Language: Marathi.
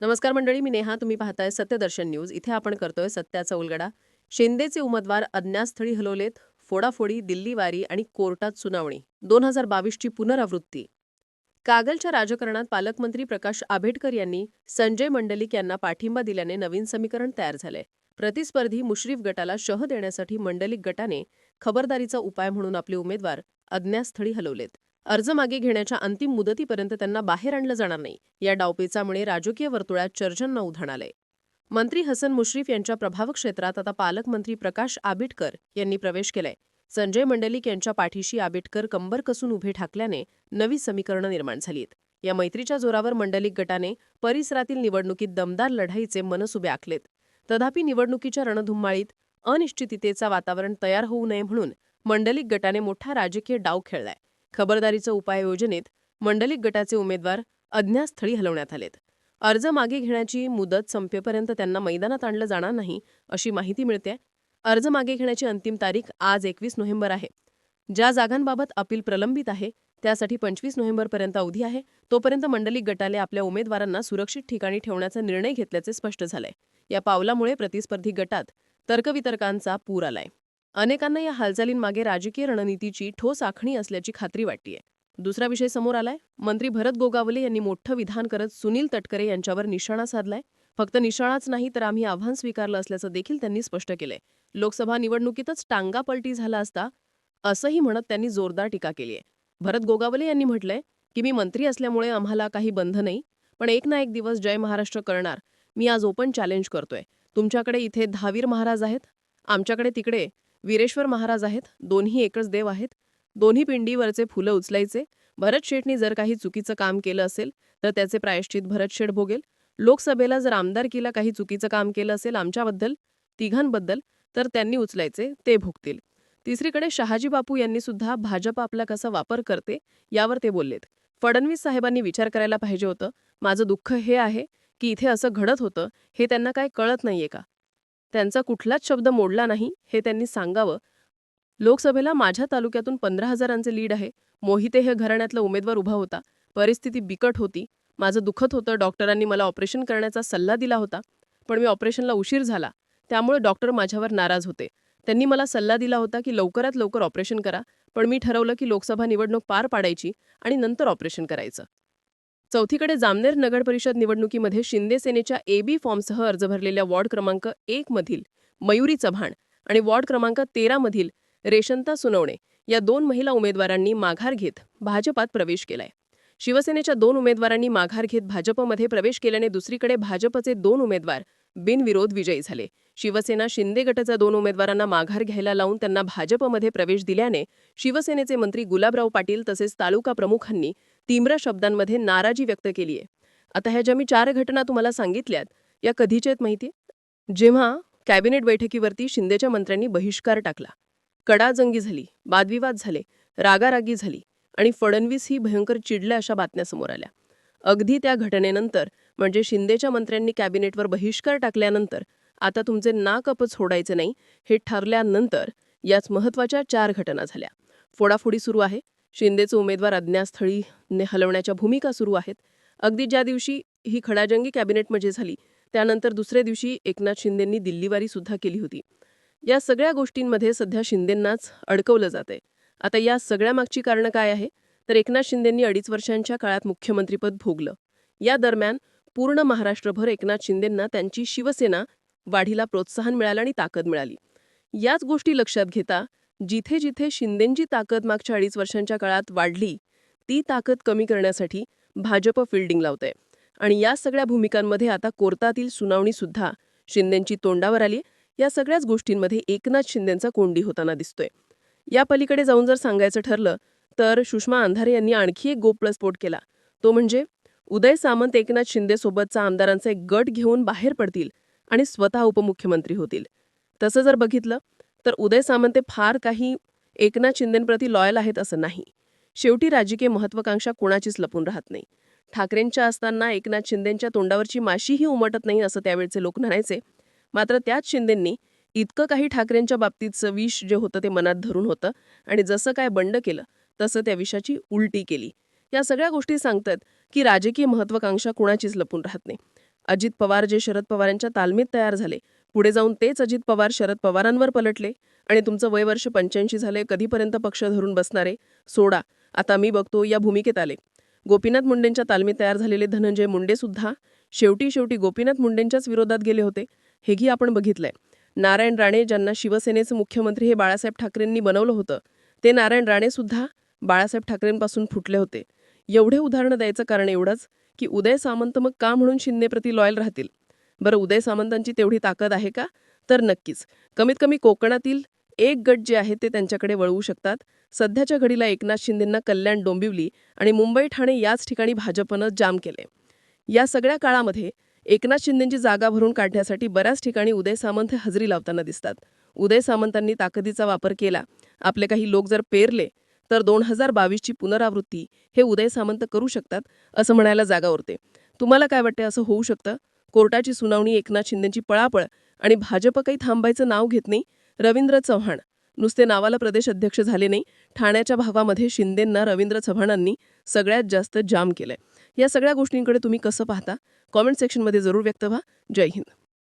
नमस्कार मंडळी मी नेहा. तुम्ही पाहताय सत्यदर्शन न्यूज. इथे आपण करतोय सत्याचा उलगडा शिंदेचे उमेदवार अज्ञातस्थळी हलवलेत. फोडाफोडी दिल्लीवारी आणि कोर्टात सुनावणी. दोन हजार बावीसची पुनरावृत्ती. कागलच्या राजकारणात पालकमंत्री प्रकाश आंबेडकर यांनी संजय मंडलिक यांना पाठिंबा दिल्याने नवीन समीकरण तयार झाले. प्रतिस्पर्धी मुश्रीफ गटाला शह देण्यासाठी मंडलिक गटाने खबरदारीचा उपाय म्हणून आपले उमेदवार अज्ञातस्थळी हलवलेत. अर्ज मागे घेण्याच्या अंतिम मुदतीपर्यंत त्यांना बाहेर आणलं जाणार नाही. या डावपेचामुळे राजकीय वर्तुळात चर्चांना उधाण आलंय. मंत्री हसन मुश्रीफ यांच्या प्रभाव क्षेत्रात आता पालकमंत्री प्रकाश आबिटकर यांनी प्रवेश केलाय. संजय मंडलिक यांच्या पाठीशी आबिटकर कंबर कसून उभे ठाकल्याने नवी समीकरणं निर्माण झालीत. या मैत्रीच्या जोरावर मंडलिक गटाने परिसरातील निवडणुकीत दमदार लढाईचे मनसुबे आखलेत. तथापि निवडणुकीच्या रणधुम्माळीत अनिश्चिततेचा वातावरण तयार होऊ नये म्हणून मंडलिक गटाने मोठा राजकीय डाव खेळलाय. खबरदारीचं उपाय योजनेत मंडलिक गटाचे उमेदवार अज्ञातस्थळी हलवण्यात आलेत. अर्ज मागे घेण्याची मुदत संपेपर्यंत त्यांना मैदानात आणलं जाणार नाही अशी माहिती मिळते अर्ज मागे घेण्याची अंतिम तारीख आज एकवीस नोव्हेंबर आहे. ज्या जागांबाबत अपील प्रलंबित आहे त्यासाठी पंचवीस नोव्हेंबरपर्यंत अवधी आहे. तोपर्यंत मंडलिक गटाले आपल्या उमेदवारांना सुरक्षित ठिकाणी ठेवण्याचा निर्णय घेतल्याचे स्पष्ट झालंय. या पावलामुळे प्रतिस्पर्धी गटात तर्कवितर्कांचा पूर आलाय. अनेकांना या हालचालींमागे राजकीय रणनीतीची ठोस आखणी असल्याची खात्री वाटतीये. दुसरा विषय समोर आलाय. मंत्री भरत गोगावले यांनी मोठं विधान करत सुनील तटकरे यांच्यावर निशाणा साधलाय. फक्त निशाणाच नाही तर आम्ही आव्हान स्वीकारलं असल्याचं देखील त्यांनी स्पष्ट केलंय. लोकसभा निवडणुकीतच टांगा पलटी झाला असता असंही म्हणत त्यांनी जोरदार टीका केली आहे भरत गोगावले यांनी म्हटलंय की मी मंत्री असल्यामुळे आम्हाला काही बंध नाही पण एक ना एक दिवस जय महाराष्ट्र करणार. मी आज ओपन चॅलेंज करतोय. तुमच्याकडे इथे दहावीर महाराज आहेत. आमच्याकडे तिकडे वीरेश्वर महाराज आहेत दोन्ही एकच देव आहेत दोन्ही पिंडीवरचे फुलं उचलायचे. भरत शेठनी जर काही चुकीचं काम केलं असेल तर त्याचे प्रायश्चित भरत शेठ भोगेल. लोकसभेला जर आमदारकीला काही चुकीचं काम केलं असेल आमच्याबद्दल तिघांबद्दल तर त्यांनी उचलायचे ते भोगतील. तिसरीकडे शहाजी बापू यांनी सुद्धा भाजप आपला कसा वापर करते यावर ते बोललेत. फडणवीस साहेबांनी विचार करायला पाहिजे होतं माझं दुःख हे आहे की इथे असं घडत होतं हे त्यांना काय कळत नाहीये का? त्यांचा कुठलाच शब्द मोडला नाही हे त्यांनी सांगावं. लोकसभेला माझ्या तालुक्यातून पंधरा हजारांचे लीड आहे. मोहिते हे घराण्यातला उमेदवार उभा होता. परिस्थिती बिकट होती. माझं दुखत होतं. डॉक्टरांनी मला ऑपरेशन करण्याचा सल्ला दिला होता. पण मी ऑपरेशनला उशीर झाला. त्यामुळे डॉक्टर माझ्यावर नाराज होते. त्यांनी मला सल्ला दिला होता की लवकरात लवकर ऑपरेशन करा. पण मी ठरवलं की लोकसभा निवडणूक पार पाडायची आणि नंतर ऑपरेशन करायचं. चौथीकडे जामनेर नगर परिषद निवडणुकीमध्ये शिंदे सेनेच्या ए बी फॉर्मसह अर्ज भरलेल्या वॉर्ड क्रमांक एक मधील मयुरी चव्हाण आणि वॉर्ड क्रमांक तेरा मधील रेशंता सुनवणे या दोन महिला उमेदवारांनी माघार घेत भाजपात प्रवेश केलाय. शिवसेनेच्या दोन उमेदवारांनी माघार घेत भाजपमध्ये प्रवेश केल्याने दुसरीकडे भाजपचे दोन उमेदवार बिनविरोध विजयी झाले. शिवसेना शिंदे गटाच्या दोन उमेदवारांना माघार घ्यायला लावून त्यांना भाजपमध्ये प्रवेश दिल्याने शिवसेनेचे मंत्री गुलाबराव पाटील तसेच तालुका प्रमुखांनी तीव्र शब्दांमध्ये नाराजी व्यक्त केली आहे. आता ह्या ज्या मी चार घटना तुम्हाला सांगितल्यात या कधीच्या आहेत माहिती जेव्हा कॅबिनेट बैठकीवरती शिंदेच्या मंत्र्यांनी बहिष्कार टाकला. कडाजंगी झाली वादविवाद झाले रागारागी झाली आणि फडणवीस ही भयंकर चिडल्या अशा बातम्या समोर आल्या. अगदी त्या घटनेनंतर म्हणजे शिंदेच्या मंत्र्यांनी कॅबिनेटवर बहिष्कार टाकल्यानंतर आता तुमचे नाकपच सोडायचे नाही हे ठरल्यानंतर याच महत्त्वाच्या चार घटना झाल्या. फोडाफोडी सुरू आहे. शिंदेचे उमेदवार अज्ञातस्थळी ने हलवण्याच्या भूमिका सुरू आहेत. अगदी ज्या दिवशी ही खडाजंगी कॅबिनेटमध्ये झाली त्यानंतर दुसऱ्या दिवशी एकनाथ शिंदेंनी दिल्लीवारी सुद्धा केली होती. या सगळ्या गोष्टींमध्ये सध्या शिंदेंनाच अडकवलं जातंय. आता या सगळ्या मागची कारणं काय आहे? तर एकनाथ शिंदेंनी अडीच वर्षांच्या काळात मुख्यमंत्रीपद भोगलं. या दरम्यान पूर्ण महाराष्ट्रभर एकनाथ शिंदेंना त्यांची शिवसेना वाढीला प्रोत्साहन मिळालं आणि ताकद मिळाली. याच गोष्टी लक्षात घेता जिथे जिथे शिंदेंची ताकद मागच्या अडीच वर्षांच्या काळात वाढली ती ताकद कमी करण्यासाठी भाजप फिल्डिंग लावतंय. आणि या सगळ्या भूमिकांमध्ये आता कोर्टातील सुनावणीसुद्धा शिंदेंची तोंडावर आली या सगळ्याच गोष्टींमध्ये एकनाथ शिंदेंचा कोंडी होताना दिसतोय. या पलीकडे जाऊन जर सांगायचं ठरलं तर सुषमा अंधारे यांनी आणखी एक गोप्लस्फोट केला. तो म्हणजे उदय सामंत एकनाथ शिंदेसोबतचा आमदारांचा एक गट घेऊन बाहेर पडतील आणि स्वतः उपमुख्यमंत्री होतील. तसं जर बघितलं तर उदय सामंत फार काही एकनाथ शिंदेंप्रती लॉयल आहेत असं नाही. शेवटी राजकीय महत्वाकांक्षा कुणाचीच लपून राहत नाही. ठाकरेंच्या असताना एकनाथ शिंदेंच्या तोंडावरची माशीही उमटत नाही असं त्यावेळचे लोक म्हणायचे. मात्र त्याच शिंदेंनी इतकं काही ठाकरेंच्या बाबतीतचं विष जे होतं ते मनात धरून होतं आणि जसं काय बंड केलं तसं त्या विषाची उलटी केली. या सगळ्या गोष्टी सांगतात की राजकीय महत्वाकांक्षा कुणाचीच लपून राहत नाही. अजित पवार जे शरद पवारांच्या तालमीत तयार झाले. पुढे जाऊन तेच अजित पवार शरद पवारांवर पलटले. आणि तुमचं वय वर्ष पंच्याऐंशी झाले कधीपर्यंत पक्ष धरून बसणारे? सोडा. आता मी बघतो या भूमिकेत आले. गोपीनाथ मुंडेंच्या तालमीत तयार झालेले धनंजय मुंडे सुद्धा शेवटी शेवटी गोपीनाथ मुंडेंच्याच विरोधात गेले होते. हेही आपण बघितलंय. नारायण राणे ज्यांना शिवसेनेचे मुख्यमंत्री हे बाळासाहेब ठाकरेंनी बनवलं होतं ते नारायण राणे सुद्धा बाळासाहेब ठाकरेंपासून फुटले होते. एवढे उदाहरणं द्यायचं कारण एवढंच. की उदय सामंत मग का म्हणून शिंदेप्रती लॉयल राहतील? बरं उदय सामंतांची तेवढी ताकद आहे का? तर नक्कीच. कमीत कमी कोकणातील एक गट जे आहे ते त्यांच्याकडे वळवू शकतात. सध्याच्या घडीला एकनाथ शिंदेंना कल्याण डोंबिवली आणि मुंबई ठाणे याच ठिकाणी भाजपनं जाम केले या सगळ्या काळामध्ये एकनाथ शिंदेंची जागा भरून काढण्यासाठी बऱ्याच ठिकाणी उदय सामंत हजेरी लावताना दिसतात. उदय सामंतांनी ताकदीचा वापर केला. आपले काही लोक जर पेरले तर दोन हजार बावीसची पुनरावृत्ती हे उदय सामंत करू शकतात असं म्हणायला जागा उरते. तुम्हाला काय वाटते असं होऊ शकतं? कोर्टाची सुनावणी एकनाथ शिंदेंची पळापळ आणि भाजप काही थांबायचं नाव घेत नाही? रवींद्र चव्हाण. नुसते नावाला प्रदेश अध्यक्ष झाले नाही. ठाण्याच्या भागामध्ये शिंदेंना रवींद्र चव्हाणांनी सगळ्यात जास्त जाम केलंय. या सगळ्या गोष्टींकडे तुम्ही कसं पाहता? कॉमेंट सेक्शनमध्ये जरूर व्यक्त व्हा. जय हिंद.